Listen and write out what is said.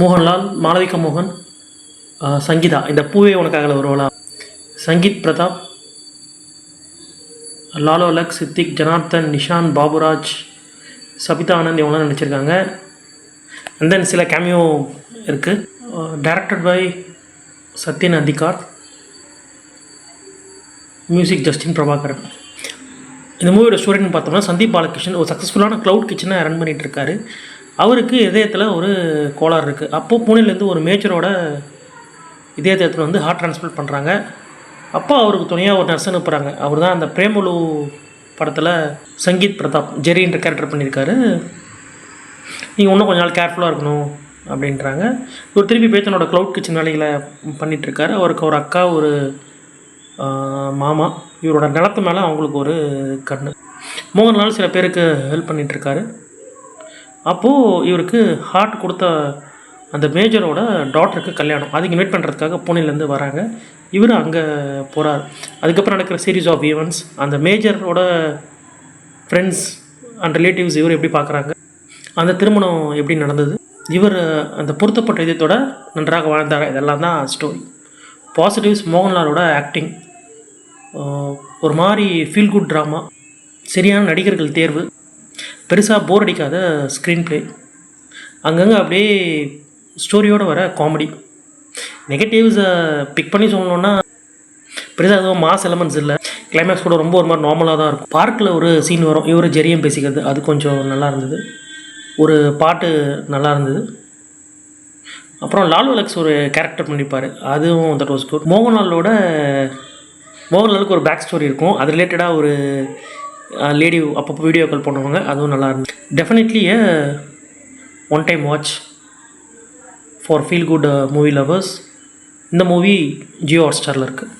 மோகன்லால் மாளவிகா மோகன் சங்கீதா. இந்த பூவே உனக்காக வருவலா சங்கீத் பிரதாப் லாலோ லக் சித்திக் ஜனார்த்தன் நிஷான் பாபுராஜ் சபிதா ஆனந்த் இவங்களாம் நடிச்சிருக்காங்க. அண்ட் தென் சில கேமியோ இருக்குது directed by Sathyan Anthikad music Justin Prabhakaran. இந்த மூவியோட ஸ்டோரின்னு பார்த்தோம்னா சந்தீப் பாலகிருஷ்ணன் ஒரு சக்ஸஸ்ஃபுல்லான க்ளவுட் கிச்சனை ரன் பண்ணிகிட்டு இருக்காரு. அவருக்கு இதயத்தில் ஒரு கோளாறு இருக்குது அப்போது புனேலேருந்து ஒரு மேஜரோட இதயத்தில் வந்து ஹார்ட் ட்ரான்ஸ்பிளண்ட் பண்ணுறாங்க அப்போ அவருக்கு துணையாக ஒரு நர்ஸ் அனுப்புகிறாங்க அவர் தான் அந்த பிரேமலு படத்தில் சங்கீத் பிரதாப் ஜெரின்ற கேரக்டர் பண்ணியிருக்காரு. நீங்கள் இன்னும் கொஞ்ச நாள் கேர்ஃபுல்லாக இருக்கணும் அப்படின்றாங்க. இவர் திருப்பி போய் தன்னோட க்ளவுட் கிச்சன் வேலைகளை பண்ணிகிட்ருக்காரு அவருக்கு ஒரு அக்கா ஒரு மாமா இவரோட நிலத்து மேலே அவங்களுக்கு ஒரு கண்ணு. மோகன்லால் சில பேருக்கு ஹெல்ப் பண்ணிகிட்ருக்காரு அப்போது இவருக்கு ஹார்ட் கொடுத்த அந்த மேஜரோட டாட்டருக்கு கல்யாணம். அதுக்கு இன்வைட் பண்ணுறதுக்காக புனேலேருந்து வராங்க. இவர் அங்கே போகிறார் அதுக்கப்புறம் நடக்கிற சீரீஸ் ஆஃப் ஈவெண்ட்ஸ் அந்த மேஜரோட ஃப்ரெண்ட்ஸ் அண்ட் ரிலேட்டிவ்ஸ் இவர் எப்படி பார்க்குறாங்க? அந்த திருமணம் எப்படி நடந்தது? இவர் அந்த பொருத்தப்பட்ட இதயத்தோட நன்றாக வாழ்ந்தார்? இதெல்லாம் தான் ஸ்டோரி பாசிட்டிவ்ஸ் மோகன்லாலோட ஆக்டிங் ஒரு மாதிரி ஃபீல் குட் ட்ராமா சரியான நடிகர்கள் தேர்வு. பெருசாக போர் அடிக்காத ஸ்க்ரீன் ப்ளே அங்கங்கே அப்படியே ஸ்டோரியோடு வர காமெடி நெகட்டிவ்ஸை பிக் பண்ணி சொல்லணுன்னா பெருசாக எதுவும் மாஸ் எலமெண்ட்ஸ் இல்லை. கிளைமேக்ஸ் கூட ரொம்ப ஒரு மாதிரி நார்மலாக தான் இருக்கும். பார்க்கில் ஒரு சீன் வரும். இவர் ஜெரியம் பேசிக்கிறது. அது கொஞ்சம் நல்லா இருந்தது. ஒரு பாட்டு நல்லா இருந்தது. அப்புறம் லாலு அலெக்ஸ் ஒரு கேரக்டர் பண்ணியிருப்பார் அதுவும் தட் வாஸ் குட் மோகன்லாலோட மோகன்லாலுக்கு ஒரு பேக் ஸ்டோரி இருக்கும். அது ரிலேட்டடாக ஒரு லேடி அப்பப்போ வீடியோ கால் பண்ணுவாங்க. அதுவும் நல்லா இருந்துச்சு. Definitely one time watch for feel good movie lovers இந்த மூவி ஜியோ ஹாட் ஸ்டாரில் இருக்குது